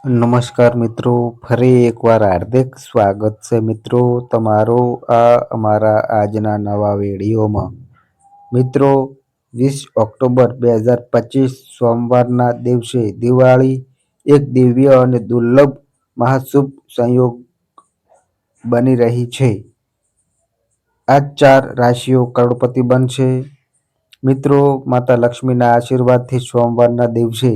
નમસ્કાર મિત્રો, ફરી એકવાર હાર્દિક સ્વાગત છે મિત્રો તમારો આ અમારા આજના નવા વિડીયોમાં. મિત્રો, વીસ ઓક્ટોબર બે હજાર પચીસ સોમવારના દિવસે દિવાળી એક દિવ્ય અને દુર્લભ મહાશુભ સંયોગ બની રહી છે. આ ચાર રાશિઓ કરોડપતિ બનશે. મિત્રો, માતા લક્ષ્મીના આશીર્વાદથી સોમવારના દિવસે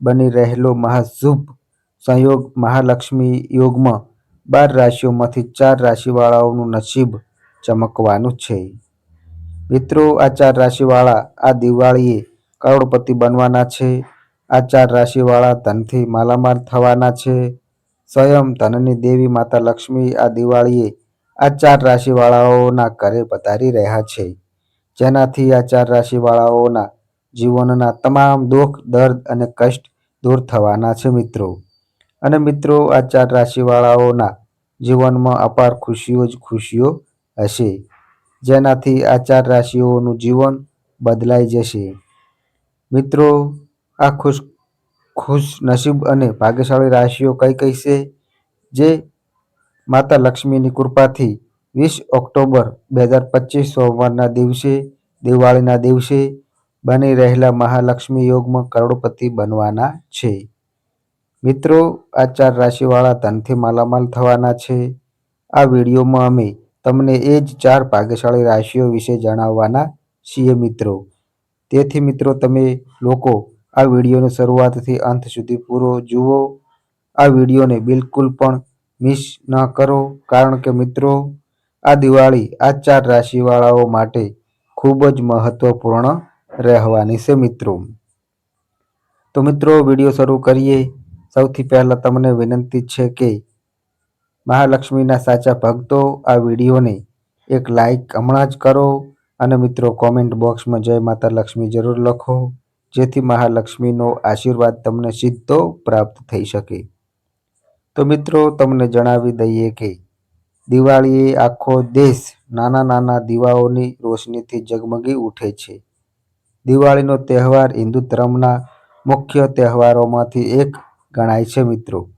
બની રહેલો મહાશુભ સંયોગ મહાલક્ષ્મી યોગમાં બાર રાશિઓમાંથી ચાર રાશિવાળાઓનું નસીબ ચમકવાનું છે. મિત્રો, આ ચાર રાશિવાળા આ દિવાળીએ કરોડપતિ બનવાના છે. આ ચાર રાશિવાળા ધનથી માલામાલ થવાના છે. સ્વયં ધનની દેવી માતા લક્ષ્મી આ દિવાળીએ આ ચાર રાશિવાળાઓના ઘરે પધારી રહ્યા છે. જેનાથી આ ચાર રાશિવાળાઓના જીવનના તમામ દુઃખ, દર્દ અને કષ્ટ દૂર થવાના છે મિત્રો. અને મિત્રો, આ ચાર રાશિવાળાઓના જીવનમાં અપાર ખુશીઓ જ ખુશીઓ હશે. જેનાથી આ ચાર રાશિઓનું જીવન બદલાઈ જશે. મિત્રો, આ ખુશ ખુશ નસીબ અને ભાગ્યશાળી રાશિઓ કઈ કઈ છે? જે માતા લક્ષ્મીની કૃપાથી વીસ ઓક્ટોબર બે હજાર પચીસ સોમવારના દિવસે, દિવાળીના દિવસે બની રહેલા મહાલક્ષ્મી યોગમાં કરોડપતિ બનવાના છે. મિત્રો, આ ચાર રાશિવાળા ધનથી માલામાલ થવાના છે. આ વિડીયોમાં અમે તમને એ જ ચાર ભાગ્યશાળી રાશિઓ વિશે જણાવવાના છીએ મિત્રો. તેથી મિત્રો, તમે લોકો આ વિડીયોને શરૂઆતથી અંત સુધી પૂરો જુઓ. આ વિડીયોને બિલકુલ પણ મિસ ન કરો, કારણ કે મિત્રો, આ દિવાળી આ ચાર રાશિવાળાઓ માટે ખૂબ જ મહત્વપૂર્ણ રહેવાની છે મિત્રો. તો મિત્રો, વીડિયો શરૂ કરીએ. સૌથી પહેલાં તમને વિનંતી છે કે મહાલક્ષ્મીના સાચા ભક્તો આ વિડીયોને એક લાઈક હમણાં જ કરો અને મિત્રો કોમેન્ટ બોક્સમાં જય માતા લક્ષ્મી જરૂર લખો, જેથી મહાલક્ષ્મીનો આશીર્વાદ તમને સીધો પ્રાપ્ત થઈ શકે. તો મિત્રો, તમને જણાવી દઈએ કે દિવાળીએ આખો દેશ નાના નાના દીવાઓની રોશનીથી ઝગમગી ઉઠે છે. દિવાળીનો તહેવાર હિન્દુ ધર્મના મુખ્ય તહેવારોમાંથી એક ગણાય છે મિત્રો.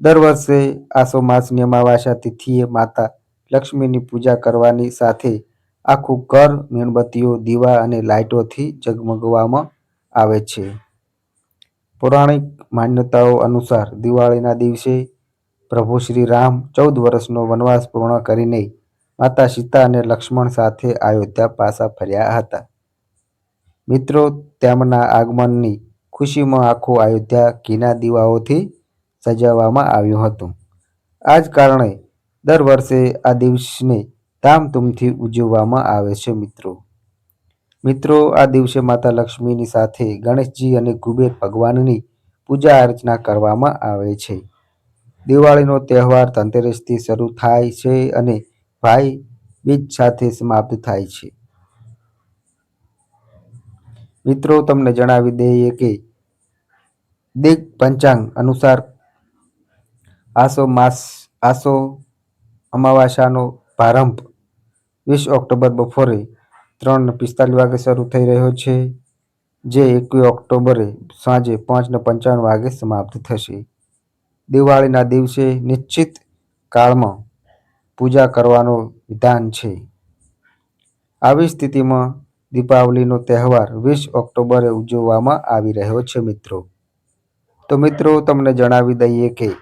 દર વર્ષે આસો માસની અમાવાસ્યા તિથિએ માતા લક્ષ્મીની પૂજા કરવાની સાથે આખું ઘર, મીણબત્તીઓ, દીવા અને લાઇટોથી ઝગમગવામાં આવે છે. પૌરાણિક માન્યતાઓ અનુસાર દિવાળીના દિવસે પ્રભુ શ્રી રામ ચૌદ વર્ષનો વનવાસ પૂર્ણ કરીને માતા સીતા અને લક્ષ્મણ સાથે અયોધ્યા પાછા ફર્યા હતા. મિત્રો, તેમના આગમનની ખુશીમાં આખું અયોધ્યા ઘીના દીવાઓથી સજાવવામાં આવ્યું હતું. આ જ કારણે દર વર્ષે આ દિવસને ધામધૂમથી ઉજવવામાં આવે છે મિત્રો. મિત્રો, આ દિવસે માતા લક્ષ્મીની સાથે ગણેશજી અને કુબેર ભગવાનની પૂજા અર્ચના કરવામાં આવે છે. દિવાળીનો તહેવાર ધનતેરસથી શરૂ થાય છે અને ભાઈ બીજ સાથે સમાપ્ત થાય છે. મિત્રો, તમને જણાવી દઈએ કે દિગ પંચાંગ અનુસાર આસો માસ, આસો અમાવાસ્યાનો પ્રારંભ વીસ ઓક્ટોબર બપોરે ત્રણ પિસ્તાલીસ વાગે શરૂ થઈ રહ્યો છે, જે એકવીસ ઓક્ટોબરે સાંજે પાંચને પંચાવન વાગે સમાપ્ત થશે. દિવાળીના દિવસે નિશ્ચિત કાળમાં પૂજા કરવાનો વિધાન છે. આવી સ્થિતિમાં દીપાવલીનો તહેવાર વીસ ઓક્ટોબરે ઉજવવામાં આવી રહ્યો છે, મિત્રો. તો મિત્રો, તમને જણાવી દઈએ કે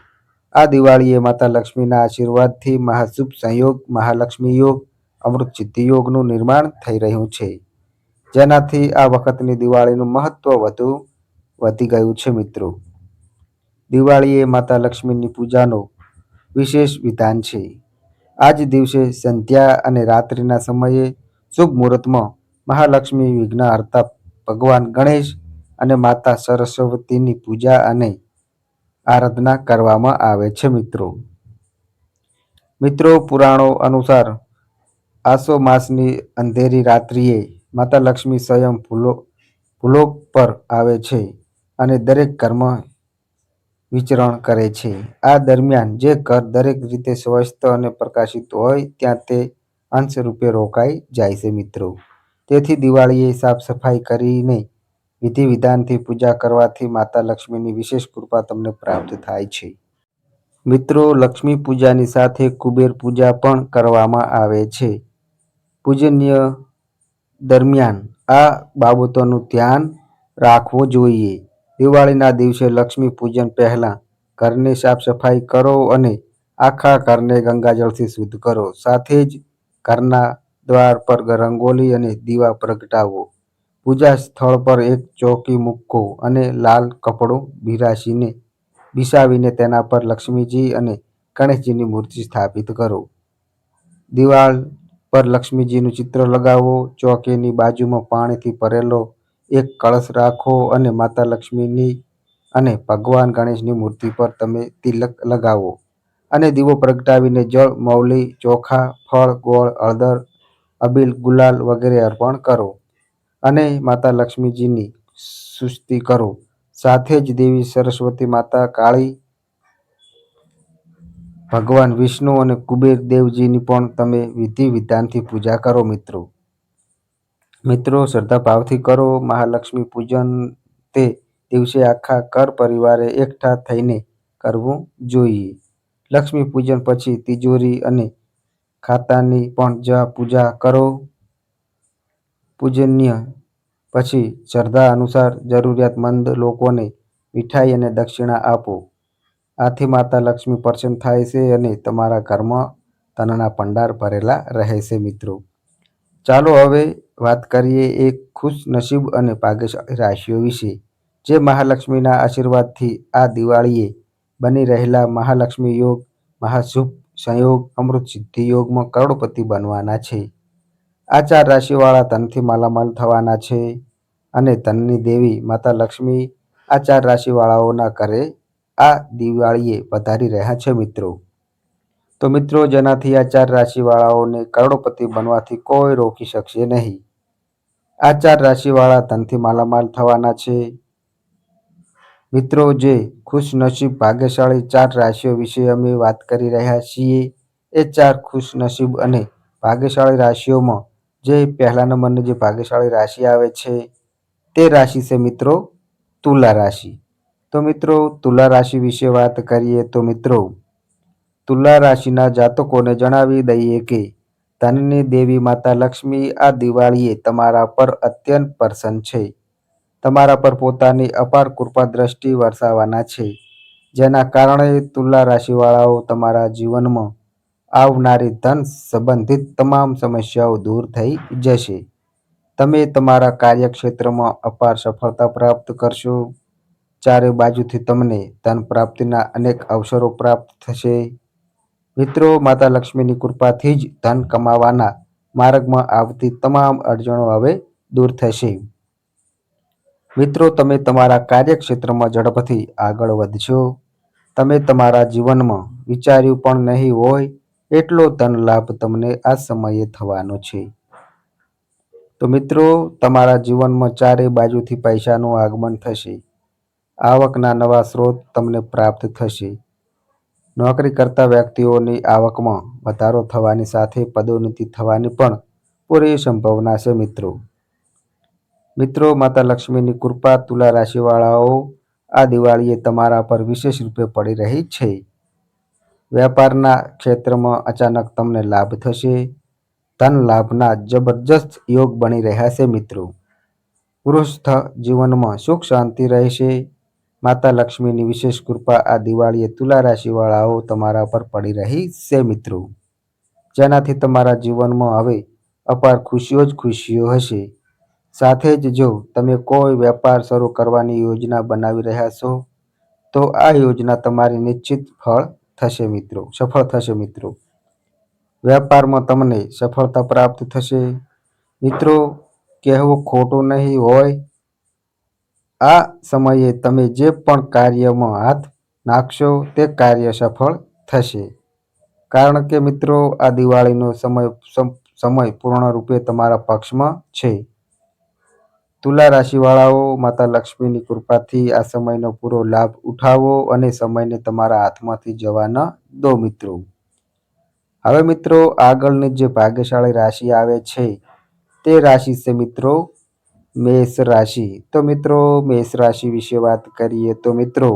આ દિવાળીએ માતા લક્ષ્મીના આશીર્વાદથી મહાશુભ સંયોગ, મહાલક્ષ્મી યોગ અમૃત સિદ્ધિ યોગનું નિર્માણ થઈ રહ્યું છે. જેનાથી આ વખતની દિવાળીનું મહત્વ વધુ, વધી ગયું છે મિત્રો. દિવાળીએ માતા લક્ષ્મીની પૂજાનો વિશેષ વિધાન છે. આજ દિવસે સંધ્યા અને રાત્રિના સમયે શુભ મુહૂર્તમાં મહાલક્ષ્મી વિઘ્નહર્તા ભગવાન ગણેશ અને માતા સરસ્વતીની પૂજા અને આરાધના કરવામાં આવે છે મિત્રો. મિત્રો, પુરાણો અનુસાર આસો માસની અંધેરી રાત્રિએ માતા લક્ષ્મી સ્વયં ફૂલો ભૂલોક પર આવે છે અને દરેક ઘરમાં વિચરણ કરે છે. આ દરમિયાન જે ઘર દરેક રીતે સ્વસ્થ અને પ્રકાશિત હોય, ત્યાં તે અંશ રૂપે રોકાઈ જાય છે મિત્રો. તેથી દિવાળીએ સાફ સફાઈ કરીને વિધિ વિધાનથી પૂજા કરવાથી માતા લક્ષ્મીની વિશેષ કૃપા તમને પ્રાપ્ત થાય છે. મિત્રો, લક્ષ્મી પૂજાની સાથે કુબેર પૂજા પણ કરવામાં આવે છે. પૂજનીય દરમિયાન આ બાબતોનું ધ્યાન રાખવું જોઈએ. દિવાળીના દિવસે લક્ષ્મી પૂજન પહેલાં ઘરની સાફ સફાઈ કરો અને આખા ઘરને ગંગાજળથી શુદ્ધ કરો. સાથે જ ઘરના દ્વાર પર રંગોલી અને દીવા પ્રગટાવો. પૂજા સ્થળ પર એક ચોકી મૂકો અને લાલ કપડું બિરાસીને બિસાવીને તેના પર લક્ષ્મીજી અને ગણેશજીની મૂર્તિ સ્થાપિત કરો. દિવાલ પર લક્ષ્મીજીનું ચિત્ર લગાવો. ચોકીની બાજુમાં પાણીથી ભરેલો એક કળશ રાખો અને માતા લક્ષ્મીની અને ભગવાન ગણેશની મૂર્તિ પર તમે તિલક લગાવો અને દીવો પ્રગટાવીને જળ, મૌલી, ચોખા, ફળ, ગોળ, હળદર, અબીલ, ગુલાલ વગેરે અર્પણ કરો. અને માતા લક્ષ્મીજીની સ્તુતિ કરો. સાથે જ દેવી સરસ્વતી માતા કાળી, ભગવાન વિષ્ણુ અને કુબેર દેવજીની પણ તમે વિધિ વિધાનથી પૂજા કરો મિત્રો. મિત્રો, શ્રદ્ધા ભાવથી કરો. મહાલક્ષ્મી પૂજન તે દિવસે આખા કર પરિવારે એકઠા થઈને કરવું જોઈએ. લક્ષ્મી પૂજન પછી તિજોરી અને ખાતાની પણ જ પૂજા કરો. પૂજનીય. પછી શ્રદ્ધા અનુસાર જરૂરિયાતમંદ લોકોને મીઠાઈ અને દક્ષિણા આપો. આથી માતા લક્ષ્મી પ્રસન્ન થાય છે અને તમારા ઘરમાં ધનના ભંડાર ભરેલા રહે છે મિત્રો. ચાલો હવે વાત કરીએ એક ખુશ નસીબ અને ભાગ્યશાળી રાશિઓ વિશે, જે મહાલક્ષ્મીના આશીર્વાદથી આ દિવાળીએ બની રહેલા મહાલક્ષ્મી યોગ, મહાશુભ સંયોગ, અમૃત સિદ્ધિ યોગમાં કરોડપતિ બનવાના છે. આ ચાર રાશિવાળા ધનથી માલામાલ થવાના છે અને ધનની દેવી માતા લક્ષ્મી આ ચાર રાશિવાળાઓના ઘરે આ દિવાળીએ પધારી રહ્યા છે મિત્રો. તો મિત્રો, જેનાથી આ ચાર રાશિવાળાઓને કરોડોપતિ બનવાથી કોઈ રોકી શકશે નહીં. આ ચાર રાશિવાળા ધનથી માલામાલ થવાના છે. મિત્રો, જે ખુશનસીબ ભાગ્યશાળી ચાર રાશિઓ વિશે અમે વાત કરી રહ્યા છીએ, એ ચાર ખુશનસીબ અને ભાગ્યશાળી રાશિઓમાં જે પહેલા નંબરની જે ભાગ્યશાળી રાશિ આવે છે, તે રાશિ છે મિત્રો તુલા રાશિ. તો મિત્રો તુલા રાશિ વિશે વાત કરીએ તો મિત્રો, તુલા રાશિના જાતકોને જણાવી દઈએ કે ધનની દેવી માતા લક્ષ્મી આ દિવાળીએ તમારા પર અત્યંત પ્રસન્ન છે. તમારા પર પોતાની અપાર કૃપા દ્રષ્ટિ વરસાવવાના છે. જેના કારણે તુલા રાશિવાળાઓ તમારા જીવનમાં આવનારી ધન સંબંધિત તમામ સમસ્યાઓ દૂર થઈ જશે. તમે તમારા કાર્યક્ષેત્રમાં અપાર સફળતા પ્રાપ્ત કરશો. ચારે બાજુથી તમને ધન પ્રાપ્તિના અનેક અવસરો પ્રાપ્ત થશે. મિત્રો, માતા લક્ષ્મીની કૃપાથી જ ધન કમાવાના માર્ગમાં આવતી તમામ અડચણો હવે દૂર થશે. મિત્રો, તમે તમારા કાર્યક્ષેત્રમાં ઝડપથી આગળ વધશો. તમે તમારા જીવનમાં વિચાર્યું પણ નહીં હોય એટલો ધન લાભ તમને આ સમયે થવાનો છે. તો મિત્રો, તમારા જીવનમાં ચારે બાજુથી પૈસાનું આગમન થશે. આવકના નવા સ્ત્રોત તમને પ્રાપ્ત થશે. નોકરી કરતા વ્યક્તિઓની આવકમાં વધારો થવાની સાથે પદોન્નતિ થવાની પણ પૂરી સંભાવના છે મિત્રો. મિત્રો, માતા લક્ષ્મીની કૃપા તુલા રાશિવાળાઓ આ દિવાળીએ તમારા પર વિશેષ રૂપે પડી રહી છે. વેપારના ક્ષેત્રમાં અચાનક તમને લાભ થશે. ધન લાભના જબરજસ્ત યોગ બની રહ્યા છે મિત્રો. ગૃહસ્થ જીવનમાં સુખ શાંતિ રહેશે. માતા લક્ષ્મીની વિશેષ કૃપા આ દિવાળીએ તુલા રાશિવાળાઓ તમારા પર પડી રહી છે મિત્રો. જેનાથી તમારા જીવનમાં હવે અપાર ખુશીઓ જ ખુશીઓ હશે. સાથે જ જો તમે કોઈ વેપાર શરૂ કરવાની યોજના બનાવી રહ્યા છો, તો આ યોજના તમારી નિશ્ચિત ફળ થશે મિત્રો, સફળ થશે મિત્રો. વેપારમાં તમને સફળતા પ્રાપ્ત થશે. મિત્રો, કહેવું ખોટું નહીં હોય. આ સમયે તમે જે પણ કાર્યમાં હાથ નાખશો, તે કાર્ય સફળ થશે. કારણ કે મિત્રો, આ દિવાળીનો સમય સમય પૂર્ણ રૂપે તમારા પક્ષમાં છે. તુલા રાશિવાળાઓ માતા લક્ષ્મીની કૃપાથી આ સમયનો પૂરો લાભ ઉઠાવો અને સમયને તમારા હાથમાંથી જવા ન દો મિત્રો. હવે મિત્રો, આગળની જે ભાગ્યશાળી રાશિ આવે છે, તે રાશિ છે મિત્રો, મેષ રાશિ. તો મિત્રો, મેષ રાશિ વિશે વાત કરીએ તો મિત્રો,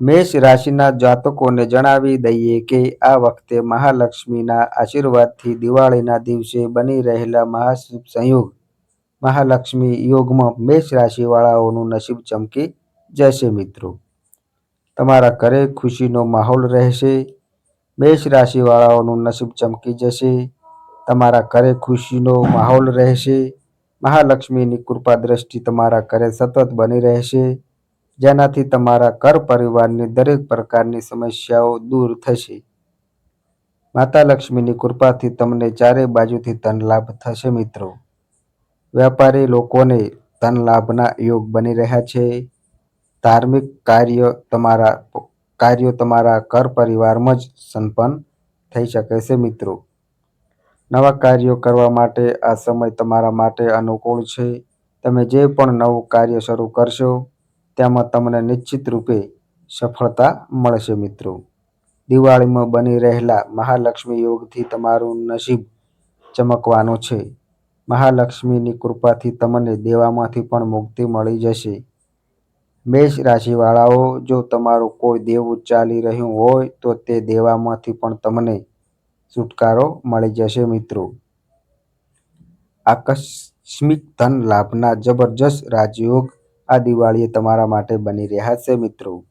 મેષ રાશિના જાતકોને જણાવી દઈએ કે આ વખતે મહાલક્ષ્મીના આશીર્વાદથી દિવાળીના દિવસે બની રહેલા મહાશુભ સંયોગ મહાલક્ષ્મી યોગમાં મેષ રાશિવાળાઓનું નસીબ ચમકી જશે મિત્રો. તમારા ઘરે ખુશીનો માહોલ રહેશે, મેષ રાશિવાળાઓનું નસીબ ચમકી જશે, તમારા ઘરે ખુશીનો માહોલ રહેશે, મહાલક્ષ્મીની કૃપા દ્રષ્ટિ તમારા ઘરે સતત બની રહેશે, જેનાથી તમારા ઘર પરિવારની દરેક પ્રકારની સમસ્યાઓ દૂર થશે. માતા લક્ષ્મીની કૃપાથી તમને ચારે બાજુથી ધન લાભ થશે મિત્રો. વેપારી લોકોને ધન લાભના યોગ બની રહ્યા છે. ધાર્મિક કાર્ય તમારા કાર્યો તમારા ઘર પરિવારમાં જ સંપન્ન થઈ શકે છે મિત્રો. નવા કાર્યો કરવા માટે આ સમય તમારા માટે અનુકૂળ છે. તમે જે પણ નવું કાર્ય શરૂ કરશો, તેમાં તમને નિશ્ચિત રૂપે સફળતા મળશે મિત્રો. દિવાળીમાં બની રહેલા મહાલક્ષ્મી યોગથી તમારું નસીબ ચમકવાનું છે. મહાલક્ષ્મીની કૃપાથી તમને દેવામાંથી પણ મુક્તિ મળી જશે. મેષ રાશિવાળાઓ, જો તમારું કોઈ દેવું ચાલી રહ્યું હોય, તો તે દેવામાંથી પણ તમને છુટકારો મળી જશે મિત્રો. આકસ્મિક ધન લાભના જબરજસ્ત રાજયોગ આ દિવાળીએ તમારા માટે બની રહ્યા છે મિત્રો.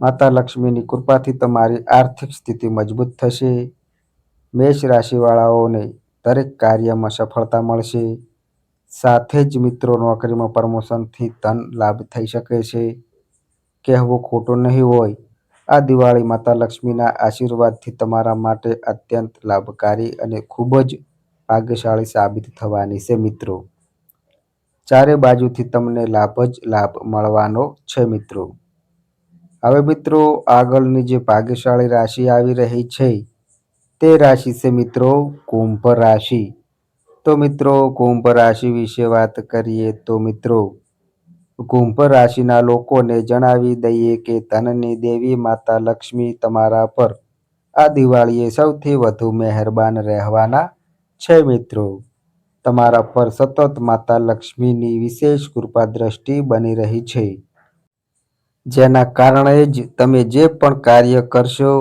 માતા લક્ષ્મીની કૃપાથી તમારી આર્થિક સ્થિતિ મજબૂત થશે. મેષ રાશિવાળાઓને દરેક કાર્યમાં સફળતા મળશે. સાથે જ મિત્રો, નોકરીમાં પ્રમોશનથી ધન લાભ થઈ શકે છે. કહેવું ખોટું નહીં હોય. આ દિવાળી માતા લક્ષ્મીના આશીર્વાદથી તમારા માટે અત્યંત લાભકારી અને ખૂબ જ ભાગ્યશાળી સાબિત થવાની છે, મિત્રો. ચારે બાજુથી તમને લાભ જ લાભ મળવાનો છે, મિત્રો. હવે મિત્રો, આગળની જે ભાગ્યશાળી રાશિ આવી રહી છે તે રાશિ છે મિત્રો કુંભ રાશિ. તો મિત્રો કુંભ રાશિ વિશે વાત કરીએ તો મિત્રો કુંભ રાશિના લોકોને જણાવી દઈએ કે ધનની દેવી માતા લક્ષ્મી તમારા પર આ દિવાળીએ સૌથી વધુ મહેરબાન રહેવાના છે મિત્રો. તમારા પર સતત માતા લક્ષ્મીની વિશેષ કૃપા દ્રષ્ટિ બની રહી છે. જેના કારણે જ તમે જે પણ કાર્ય કરશો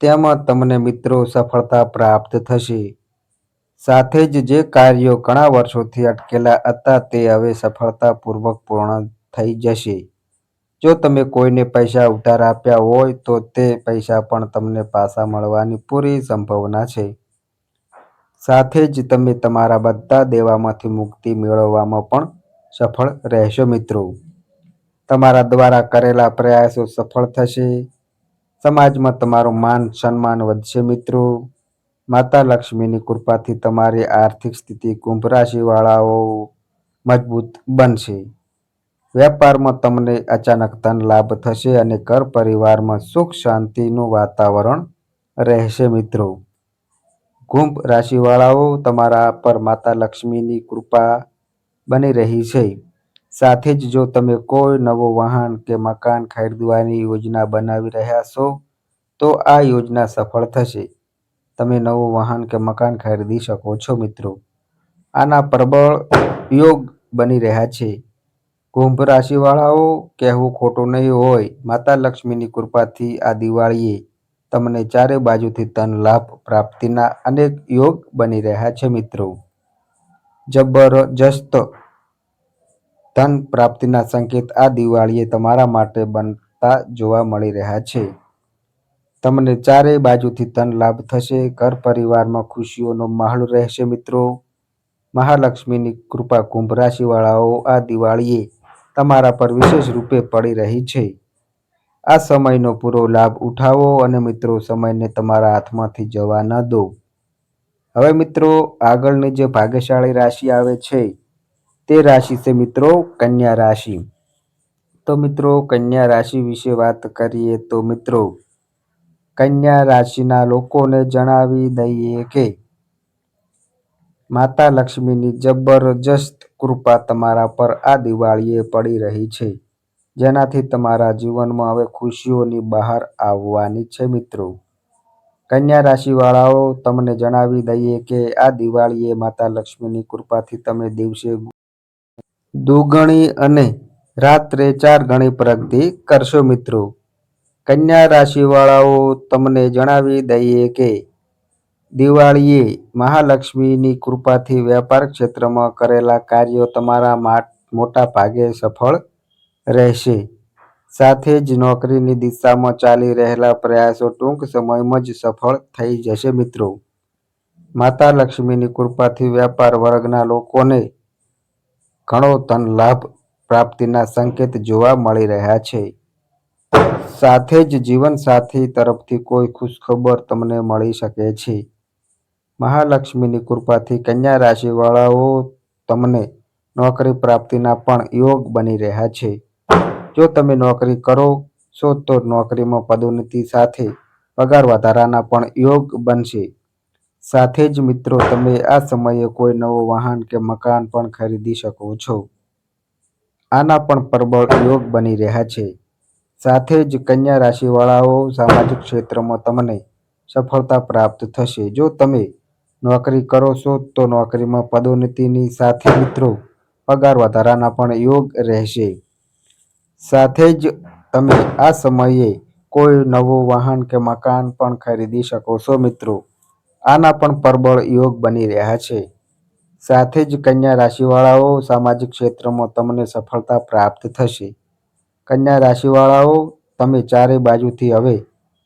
તેમાં તમને મિત્રો સફળતા પ્રાપ્ત થશે. સાથે જ જે કાર્યો ઘણા વર્ષોથી અટકેલા હતા તે હવે સફળતાપૂર્વક પૂર્ણ થઈ જશે. જો તમે કોઈને પૈસા ઉધાર આપ્યા હોય તો તે પૈસા પણ તમને પાછા મળવાની પૂરી સંભાવના છે. સાથે જ તમે તમારા બધા દેવામાંથી મુક્તિ મેળવવામાં પણ સફળ રહેશો મિત્રો. તમારા દ્વારા કરેલા પ્રયાસો સફળ થશે. સમાજમાં તમારું માન સન્માન વધશે મિત્રો. માતા લક્ષ્મીની કૃપાથી તમારી આર્થિક સ્થિતિ કુંભ રાશિવાળાઓ મજબૂત બનશે. વેપારમાં તમને અચાનક ધન લાભ થશે અને ઘર પરિવારમાં સુખ શાંતિનું વાતાવરણ રહેશે મિત્રો. કુંભ રાશિવાળાઓ તમારા પર માતા લક્ષ્મીની કૃપા બની રહી છે. સાથે જ જો તમે કોઈ નવો વાહન કે મકાન ખરીદવાની યોજના બનાવી રહ્યા છો, તો આ યોજના સફળ થશે. તમે નવું વાહન કે મકાન ખરીદી શકો છો, મિત્રો. આના પ્રબળ યોગ બની રહ્યા છે. કુંભ રાશિવાળાઓ, કહેવું ખોટું નહીં હોય, માતા લક્ષ્મીની કૃપાથી આ દિવાળીએ તમને ચારે બાજુથી ધન, લાભ પ્રાપ્તિના અનેક યોગ બની રહ્યા છે, મિત્રો. જબરજસ્ત ધન પ્રાપ્તિના સંકેત આ દિવાળીએ તમારા માટે બનતા જોવા મળી રહ્યા છે. તમને ચારેય બાજુથી ધન લાભ થશે, ઘર પરિવારમાં ખુશીઓનો માહોલ રહેશે મિત્રો. મહાલક્ષ્મીની કૃપા કુંભ રાશિવાળાઓ આ દિવાળીએ તમારા પર વિશેષ રૂપે પડી રહી છે. આ સમયનો પૂરો લાભ ઉઠાવો અને મિત્રો સમયને તમારા હાથમાંથી જવા ન દો. હવે મિત્રો, આગળની જે ભાગ્યશાળી રાશિ આવે છે તે રાશિ છે મિત્રો કન્યા રાશિ. તો મિત્રો કન્યા રાશિ વિશે વાત કરીએ તો મિત્રો કન્યા રાશિના લોકોને જણાવી દઈએ કે માતા લક્ષ્મીની જબરજસ્ત કૃપા તમારા પર આ દિવાળીએ પડી રહી છે. જેનાથી તમારા જીવનમાં હવે ખુશીઓની બહાર આવવાની છે મિત્રો. કન્યા રાશિવાળાઓ, તમને જણાવી દઈએ કે આ દિવાળીએ માતા લક્ષ્મીની કૃપાથી તમે દિવસે દુગણી અને રાત્રે ચાર ગણી પ્રગતિ કરશો મિત્રો. કન્યા રાશિવાળાઓ તમને જણાવી દઈએ કે દિવાળીએ મહાલક્ષ્મીની કૃપાથી વ્યાપાર ક્ષેત્રમાં કરેલા કાર્યો તમારા મોટા ભાગે સફળ રહેશે. સાથે જ નોકરીની દિશામાં ચાલી રહેલા પ્રયાસો ટૂંક સમયમાં જ સફળ થઈ જશે મિત્રો. માતા લક્ષ્મીની કૃપાથી વ્યાપાર વર્ગના લોકોને ઘણો ધન લાભ પ્રાપ્તિના સંકેત જોવા મળી રહ્યા છે. સાથે જ જીવનસાથી તરફથી કોઈ ખુશખબર તમને મળી શકે છે. મહાલક્ષ્મીની કૃપાથી કન્યા રાશિવાળાઓ તમને નોકરી પ્રાપ્તિના પણ યોગ બની રહ્યા છે. જો તમે નોકરી કરો, છો તો નોકરીમાં પદોન્નતિ સાથે પગાર વધારાના પણ યોગ બનશે. સાથે જ મિત્રો, તમે આ સમયે કોઈ નવો વાહન કે મકાન પણ ખરીદી શકો છો. આના પણ પ્રબળ યોગ બની રહ્યા છે. સાથે જ કન્યા રાશિવાળાઓ સામાજિક ક્ષેત્રમાં તમને સફળતા પ્રાપ્ત થશે. જો તમે નોકરી કરો છો, તો નોકરીમાં પદોન્નતિની સાથે મિત્રો, પગાર વધારાના પણ યોગ રહેશે. સાથે જ તમે આ સમયે કોઈ નવું વાહન કે મકાન પણ ખરીદી શકો છો, મિત્રો. આના પણ પ્રબળ યોગ બની રહ્યા છે. સાથે જ કન્યા રાશિવાળાઓ સામાજિક ક્ષેત્રમાં તમને સફળતા પ્રાપ્ત થશે. કન્યા રાશિવાળાઓ, તમે ચારે બાજુથી હવે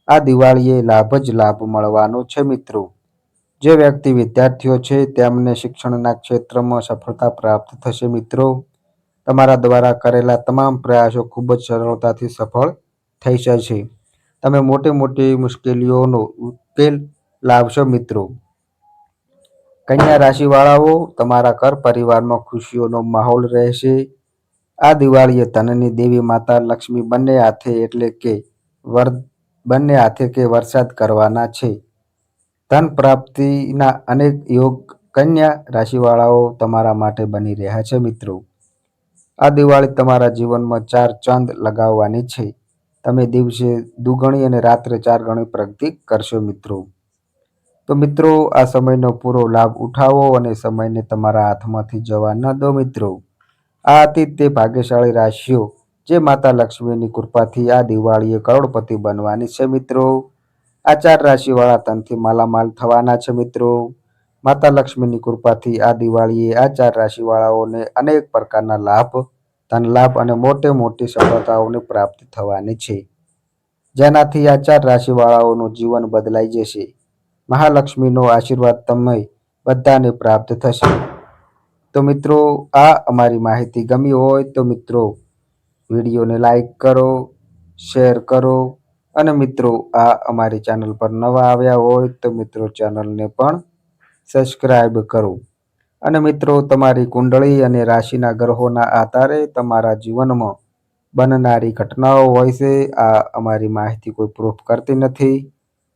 આ દિવાળીએ લાભ જ લાભ મળવાનો છે મિત્રો. જે વ્યક્તિ વિદ્યાર્થીઓ છે, તેમને શિક્ષણના ક્ષેત્રમાં સફળતા પ્રાપ્ત થશે મિત્રો. તમારા દ્વારા કરેલા તમામ પ્રયાસો ખૂબ જ સરળતાથી સફળ થઈ જશે. તમે મોટી મોટી મુશ્કેલીઓનો ઉકેલ લાવશો મિત્રો. કન્યા રાશિવાળાઓ, તમારા ઘર પરિવારમાં ખુશીઓનો માહોલ રહેશે. આ દિવાળીએ ધનની દેવી માતા લક્ષ્મી બંને હાથે એટલે કે વર, બંને હાથે કે વરસાદ કરવાના છે. ધન પ્રાપ્તિના અનેક યોગ કન્યા રાશિવાળાઓ તમારા માટે બની રહ્યા છે મિત્રો. આ દિવાળી તમારા જીવનમાં ચાર ચાંદ લગાવવાની છે. તમે દિવસે દુગણી અને રાત્રે ચાર ગણી પ્રગતિ કરશો મિત્રો. તો મિત્રો, આ સમયનો પૂરો લાભ ઉઠાવો અને સમયને તમારા હાથમાંથી જવા ન દો મિત્રો. આ હતી તે ભાગ્યશાળી રાશિઓ, જે માતા લક્ષ્મીની કૃપાથી આ દિવાળીએ કરોડપતિ બનવાની છે મિત્રો. આ ચાર રાશિવાળા તનથી માલામાલ થવાના છે મિત્રો. માતા લક્ષ્મીની કૃપાથી આ દિવાળીએ આ ચાર રાશિવાળાઓને અનેક પ્રકારના લાભ ધન લાભ અને મોટે મોટી સફળતાઓની પ્રાપ્તિ થવાની છે. જેનાથી આ ચાર રાશિવાળાઓનું જીવન બદલાઈ જશે. મહાલક્ષ્મીનો આશીર્વાદ તમે બધાને પ્રાપ્ત થશે. તો મિત્રો, આ અમારી માહિતી ગમી હોય તો મિત્રો, વિડીયોને લાઈક કરો, શેર કરો અને મિત્રો, આ અમારી ચેનલ પર નવા આવ્યા હોય તો મિત્રો, ચેનલને પણ સબસ્ક્રાઈબ કરો. અને મિત્રો, તમારી કુંડળી અને રાશિના ગ્રહોના આધારે તમારા જીવનમાં બનનારી ઘટનાઓ હોય છે. આ અમારી માહિતી કોઈ પ્રૂફ કરતી નથી.